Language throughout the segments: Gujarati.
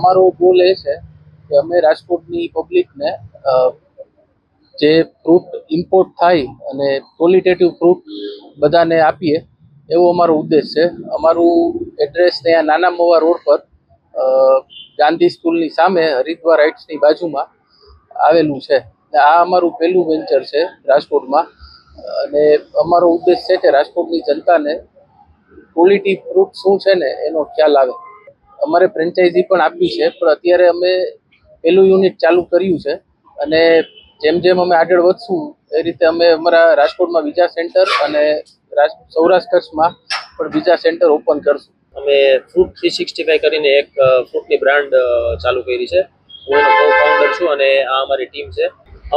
અમારો ગોલ એ છે કે અમે રાજકોટની પબ્લિકને જે ફ્રૂટ ઇમ્પોર્ટ થાય અને ક્વોલિટેટિવ ફ્રૂટ બધાને આપીએ, એવો અમારો ઉદ્દેશ છે. અમારું એડ્રેસ ત્યાં નાના મોવા રોડ પર ગાંધી સ્કૂલની સામે હરિદ્વાર રાઇટ્સની બાજુમાં આવેલું છે. આ અમારું પહેલું વેન્ચર છે રાજકોટમાં. અને અમારો ઉદ્દેશ છે કે રાજકોટની જનતાને ક્વોલિટી ફ્રૂટ શું છે ને એનો ખ્યાલ આવે. અમારે ફ્રેન્ચાઇઝી પણ આપી છે, પણ અત્યારે અમે પહેલું યુનિટ ચાલુ કર્યું છે. અને જેમ જેમ અમે આગળ વધશું, એ રીતે અમે અમારા રાજકોટમાં બીજા સેન્ટર અને સૌરાષ્ટ્ર કચ્છમાં પણ બીજા સેન્ટર ઓપન કરશું. અમે ફ્રૂટ થ્રી સિક્સટી ફાઈવ કરીને એક ફ્રૂટની બ્રાન્ડ ચાલુ કરી છે. હું એનો કો ફાઉન્ડર છું અને આ અમારી ટીમ છે.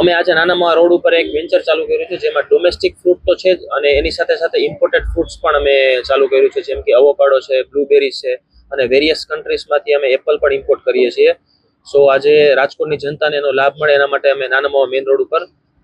અમે આજે નાનામાં રોડ ઉપર એક વેન્ચર ચાલુ કર્યું છે, જેમાં ડોમેસ્ટિક ફ્રૂટ તો છે જ અને એની સાથે સાથે ઇમ્પોર્ટેડ ફ્રૂટ્સ પણ અમે ચાલુ કર્યું છે, જેમ કે અવોકાડો છે બ્લુબેરી છે અને વેરિયસ કન્ટ્રીઝમાંથી અમે એપલ પણ ઇમ્પોર્ટ કરીએ છીએ. સો આજે રાજકોટની જનતાને એનો લાભ મળે એના માટે અમે નાનામાં મેઇન રોડ ઉપર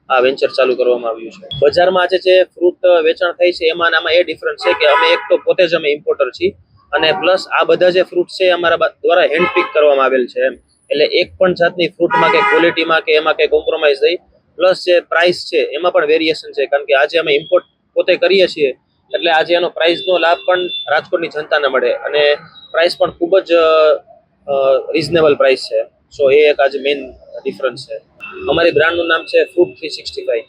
આ વેન્ચર ચાલુ કરવામાં આવ્યું છે. બજારમાં આજે જે ફ્રૂટ વેચાણ થાય છે, એમાં આમાં એ ડિફરન્સ છે કે અમે એક તો પોતે જ અમે ઇમ્પોર્ટર છીએ અને પ્લસ આ બધા જે ફ્રૂટ છે અમારા દ્વારા હેન્ડ પિક કરવામાં આવેલ છે એમ. એટલે એક પણ જાતની ફ્રૂટમાં કે ક્વોલિટીમાં કે એમાં કંઈ કોમ્પ્રોમાઇઝ નહીં. પ્લસ જે પ્રાઇસ છે, એમાં પણ વેરિએશન છે. કારણ કે આજે અમે ઇમ્પોર્ટ પોતે કરીએ છીએ એટલે આજે એનો પ્રાઇસનો લાભ પણ રાજકોટની જનતાને મળે અને પ્રાઇસ પણ ખૂબ જ રિઝનેબલ પ્રાઇસ છે. સો એ એક આજે મેઇન ડિફરન્સ છે. અમારી બ્રાન્ડનું નામ છે ફૂડ થ્રી સિક્સટી ફાઈવ